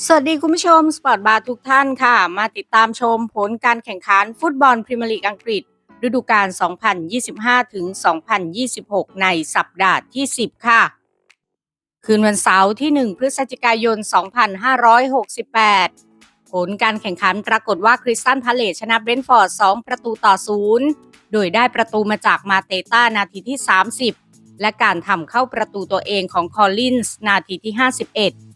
สวัสดีคุณผู้ชม สปอร์ตบาร์ทุกท่านค่ะ มาติดตามชมผลการแข่งขันฟุตบอลพรีเมียร์ลีกอังกฤษ ฤดูกาล 2025 ถึง 2026 ในสัปดาห์ที่ 10 ค่ะ คืนวันเสาร์ที่ 1 พฤศจิกายน 2568 ผลการแข่งขันปรากฏว่าคริสตันพาเลตชนะเบรนท์ฟอร์ด 2 ประตูต่อ 0 โดยได้ประตูมาจากมาเตต้านาทีที่ 30 และการทำเข้าประตูตัวเองของคอลลินส์นาทีที่ 51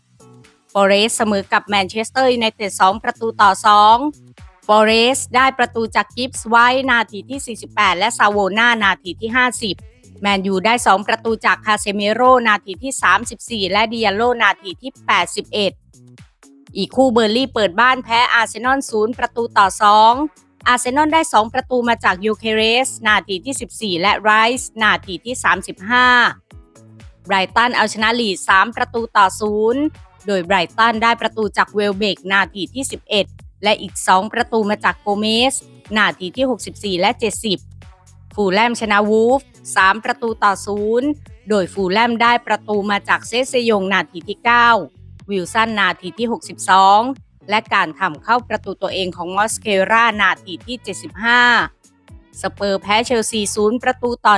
อเรสเสมอกับแมนเชสเตอร์ยูไนเต็ด2ประตูต่อ 2 ฟอเรสได้ประตูจากกิฟส์ไว้นาทีที่ 48 และซาโวนานาทีที่ 50 แมนยูได้ 2 ประตูจากคาเซเมโรนาทีที่ 34 และดิอาโลนาทีที่ 81 อีกคู่เบอร์ลี่เปิดบ้านแพ้อาร์เซนอล0ประตูต่อ 2 อาร์เซนอลได้ 2 ประตูมาจากยูเคเรสนาทีที่ 14 และไรส์นาทีที่ 35ไบรตันเอาชนะลีด3ประตูต่อ 0 โดยไบรตันได้ประตูจากเวลเบกนาทีที่ 11 และอีก 2 ประตูมาจากโกเมสนาทีที่ 64 และ 70 ฟูลแลมชนะวูฟ 3 ประตูต่อ 0 โดยฟูลแลมได้ประตูมาจากเซเซยงนาทีที่ 9 วิลสันนาทีที่ 62 และการทำเข้าประตูตัวเองของมอสเครานาทีที่ 75 สเปอร์แพ้เชลซี 0 ประตูต่อ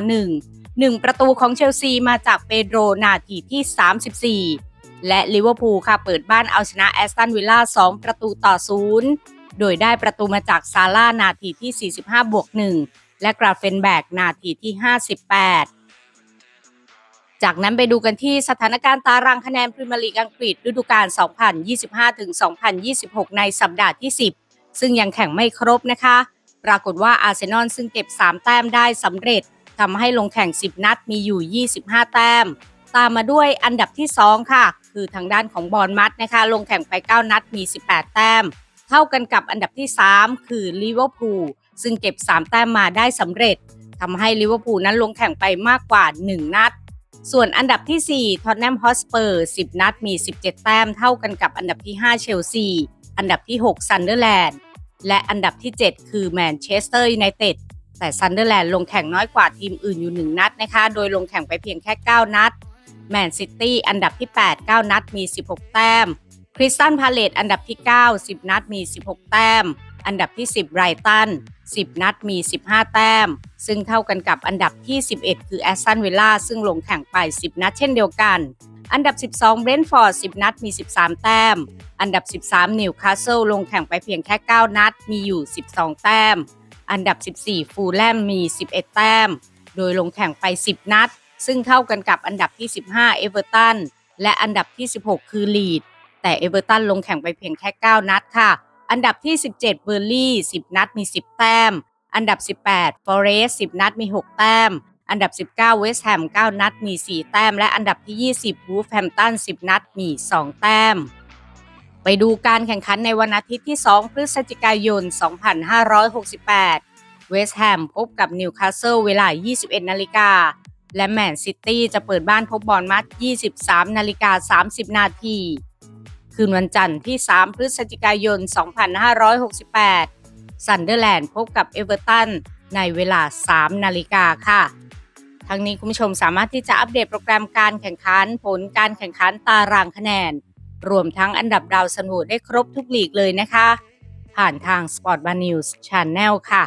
1 1 ประตูของเชลซีมาจากเปโดรนาทีที่ 34 และลิเวอร์พูลค่ะเปิดบ้านเอาชนะแอสตันวิลล่า2 ประตูต่อ 0 โดยได้ประตูมาจากซาร่านาทีที่ 45 บวก 1 และกราเฟนแบกนาทีที่ 58 จากนั้นไปดูกันที่สถานการณ์ตารางคะแนนพรีเมียร์ลีกอังกฤษฤดูกาล 2025-2026 ในสัปดาห์ที่ 10 ซึ่งยังแข่งไม่ครบนะคะ ปรากฏว่าอาร์เซนอลซึ่งเก็บ 3 แต้มได้สำเร็จทำให้ลงแข่ง 10 นัดมีอยู่ 25 แต้ม ตามมาด้วยอันดับที่ 2 ค่ะ คือทางด้านของบอลมัดนะคะ ลงแข่งไป 9 นัดมี 18 แต้ม เท่ากันกับอันดับที่ 3 คือลิเวอร์พูลซึ่งเก็บ 3 แต้มมาได้สำเร็จทำให้ลิเวอร์พูลนั้นลงแข่งไปมากกว่า 1 นัด ส่วนอันดับที่ 4 ทอตแนมฮอสเปอร์ 10 นัดมี 17 แต้ม เท่ากันกับอันดับที่ 5 เชลซี อันดับที่ 6 ซันเดอร์แลนด์ และอันดับที่ 7 คือแมนเชสเตอร์ยูไนเต็ด แต่ซันเดอร์แลนด์ลงแข่งน้อยกว่าทีมอื่นอยู่ 1 นัดนะคะ โดยลงแข่งไปเพียงแค่ 9 นัด แมนซิตี้อันดับที่ 8 9 นัดมี 16 แต้ม คริสตันพาเลตอันดับที่ 9 10 นัดมี 16 แต้ม อันดับที่ 10ไรตัน 10 นัดมี 15 แต้ม ซึ่งเท่ากันกับอันดับที่ 11 คือแอสตันวิลล่าซึ่งลงแข่งไป 10 นัดเช่นเดียวกัน อันดับ 12เบรนท์ฟอร์ด 10 นัดมี 13 แต้ม อันดับ 13 นิวคาสเซิลลงแข่งไปเพียงแค่ 9 นัดมีอยู่ 12 แต้ม อันดับ 14 ฟูลแลมมี 11 แต้ม โดยลงแข่งไป 10 นัด ซึ่งเท่ากันกับอันดับที่ 15 เอเวอร์ตัน และอันดับที่ 16 คือลีด แต่เอเวอร์ตันลงแข่งไปเพียงแค่ 9 นัดค่ะ อันดับที่ 17 เบอร์ลี่ 10 นัดมี 10 แต้ม อันดับ 18 ฟอเรส 10 นัดมี 6 แต้ม อันดับ 19 เวสต์แฮม 9 นัดมี 4 แต้ม และอันดับที่ 20 วูฟแฮมตัน 10 นัดมี 2 แต้ม ไปดูการแข่งขันในวันอาทิตย์ที่ 2 พฤศจิกายน 2568 เวสต์แฮมพบกับนิวคาสเซิลเวลา 21 นาฬิกา และแมนซิตี้จะเปิดบ้านพบบอลมัด 23 นาฬิกา 30 นาทีคืนวันจันทร์ที่ 3 พฤศจิกายน 2568 ซันเดอร์แลนด์พบกับเอเวอร์ตันในเวลา 3 นาฬิกาค่ะ ทั้งนี้คุณผู้ชมสามารถที่จะอัปเดตโปรแกรมการแข่งขันผลการแข่งขันตารางคะแนน รวมทั้งอันดับดาวสนุได้ครบทุกลีกเลยนะคะ ผ่านทาง Sport Bar News Channel ค่ะ